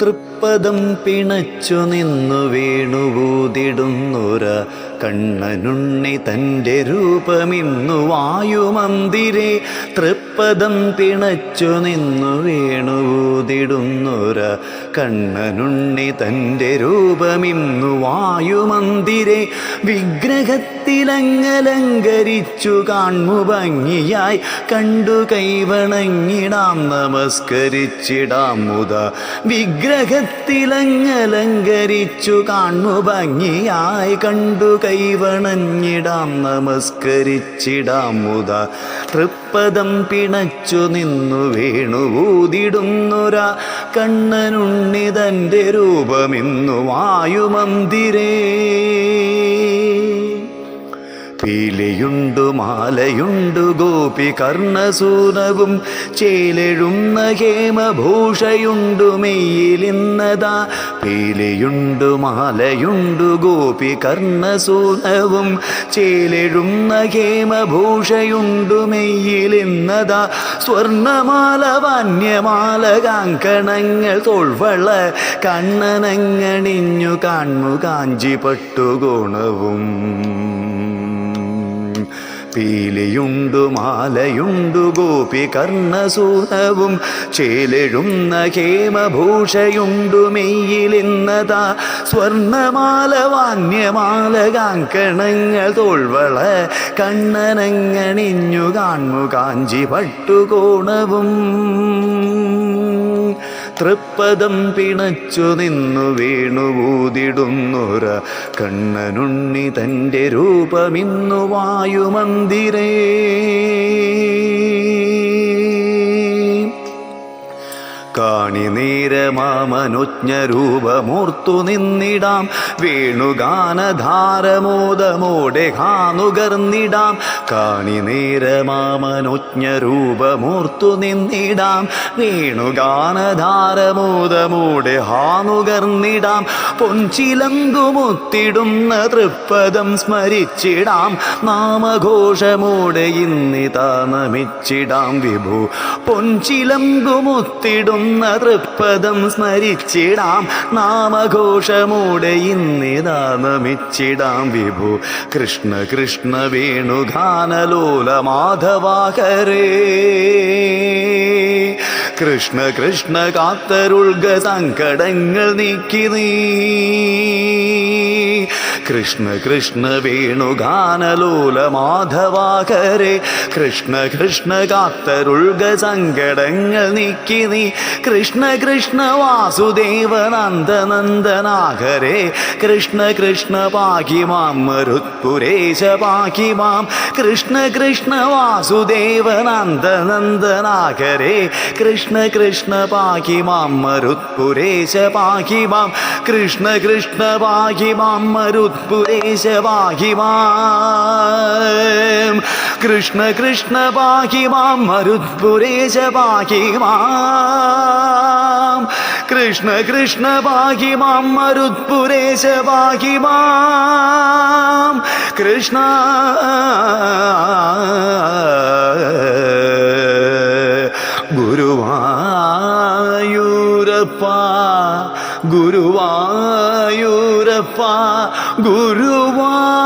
തൃപ്പദം പിണച്ചു നിന്നു വേണുവൂതിടുന്നൊര കണ്ണനുണ്ണി തന്റെ രൂപമിന്നു വായുമന്തിരെ തൃപ്പദം പിണച്ചു നിന്നു വേണുവൂതിടുന്നൊര കണ്ണനുണ്ണി തന്റെ രൂപമിന്നു വായുമന്തിരെ വിഗ്രഹത്തിലങ്ങലങ്കരിച്ചു കാൺമു ഭംഗിയായി കണ്ടു കൈവണങ്ങിടാം നമസ്കരിച്ചിടാം മുത വിഗ്രഹത്തിലങ്ങലങ്കരിച്ചു കാണു ഭംഗിയായി കണ്ടു കൈവണഞ്ഞിടാം നമസ്കരിച്ചിടാം മുത തൃപ്പദം പിണച്ചു നിന്നു വീണു വേണുവൂതിടുന്നൊരാ കണ്ണനുണ്ണി തന്റെ രൂപമിന്നു വായുമന്ദിരേ പീലിയുണ്ടു മാലയുണ്ടു ഗോപി കർണസൂനവും ചേലെഴുന്ന ഹേമഭൂഷയുണ്ടു മെയ്യിലിന്നതാ പീലിയുണ്ടു മാലയുണ്ടു ഗോപി കർണസൂനവും ചേലെഴുന്ന ഹേമഭൂഷയുണ്ടു മെയ്യിലിന്നതാ സ്വർണമാല വന്യമാല കാങ്കണങ്ങൾ തോൾവള കണ്ണനങ്ങണിഞ്ഞു കാൺമു കാഞ്ചി പട്ടുകോണവും പീലിയുണ്ടു മാലയുണ്ടു ഗോപി കർണസൂനവും ചേലെഴുന്ന ഹേമഭൂഷയുണ്ടു മെയ്യിലിന്നതാ സ്വർണമാല വാന്യമാല കാങ്കണങ്ങൾ തോൾവള കണ്ണനങ്ങണിഞ്ഞു കാൺമു കാഞ്ചി പട്ടുകോണവും. തൃപ്പദം പിണച്ചു നിന്നു വേണുവൂതിടുന്നൊര കണ്ണനുണ്ണി തന്റെ രൂപമിന്നു വായുമന്ദിരേ. കാണി നീരമാമനുജ്ഞരൂപമൂർത്തു നിന്നിടാം. വേണുഗാനധാരമോദമോടെ ഹാനുകർന്നിടാം. കാണി നീരമാമനുജ്ഞരൂപമൂർത്തു നിന്നിടാം. വേണുഗാനധാരമോദമോടെ ഹാനുകർന്നിടാം. പൊഞ്ചിലങ്കുമുത്തിടുന്ന തൃപ്പദം സ്മരിച്ചിടാം. നാമഘോഷമോടെ ഇന്നിതാ നമിച്ചിടാം വിഭു. പൊൻചിലങ്കുമുത്തിടുന്ന തൃപ്പദം സ്മരിച്ചിടാം. നാമഘോഷമൂടെ ഇന്നിതാ നമിച്ചിടാം വിഭു. കൃഷ്ണ കൃഷ്ണ വേണുഗാനലോല മാധവാകരേ കൃഷ്ണ കൃഷ്ണ കാത്തരുൾഗ സങ്കടങ്ങൾ നീക്കി നീ. കൃഷ്ണ കൃഷ്ണ വേണുഗാനലോല മാധവാകരെ. കൃഷ്ണ കൃഷ്ണ കാത്തരുൾഗ സങ്കടങ്ങൾ നീക്കി നീ. കൃഷ്ണ കൃഷ്ണ വാസുദേവ നന്ദനന്ദനാകരെ കൃഷ്ണ കൃഷ്ണ പാകി മാം മരുത്പുരേശ പാകി മാം കൃഷ്ണ കൃഷ്ണ വാസുദേവ നന്ദനന്ദനാകരെ കൃഷ്ണ കൃഷ്ണ പാകി മാം മരുത്പുരേശ പാകി മാം കൃഷ്ണ കൃഷ്ണ പാകി മാം മാം കൃഷ്ണ കൃഷ്ണ ബാഹിമാം മാം മരുത്പുരേശ പാഹി കൃഷ്ണ കൃഷ്ണ ബാഹിമാം മാം മരുത്പുരേശ പാഹി കൃഷ്ണ குருவாயூரப்பா குருவாயூரப்பா.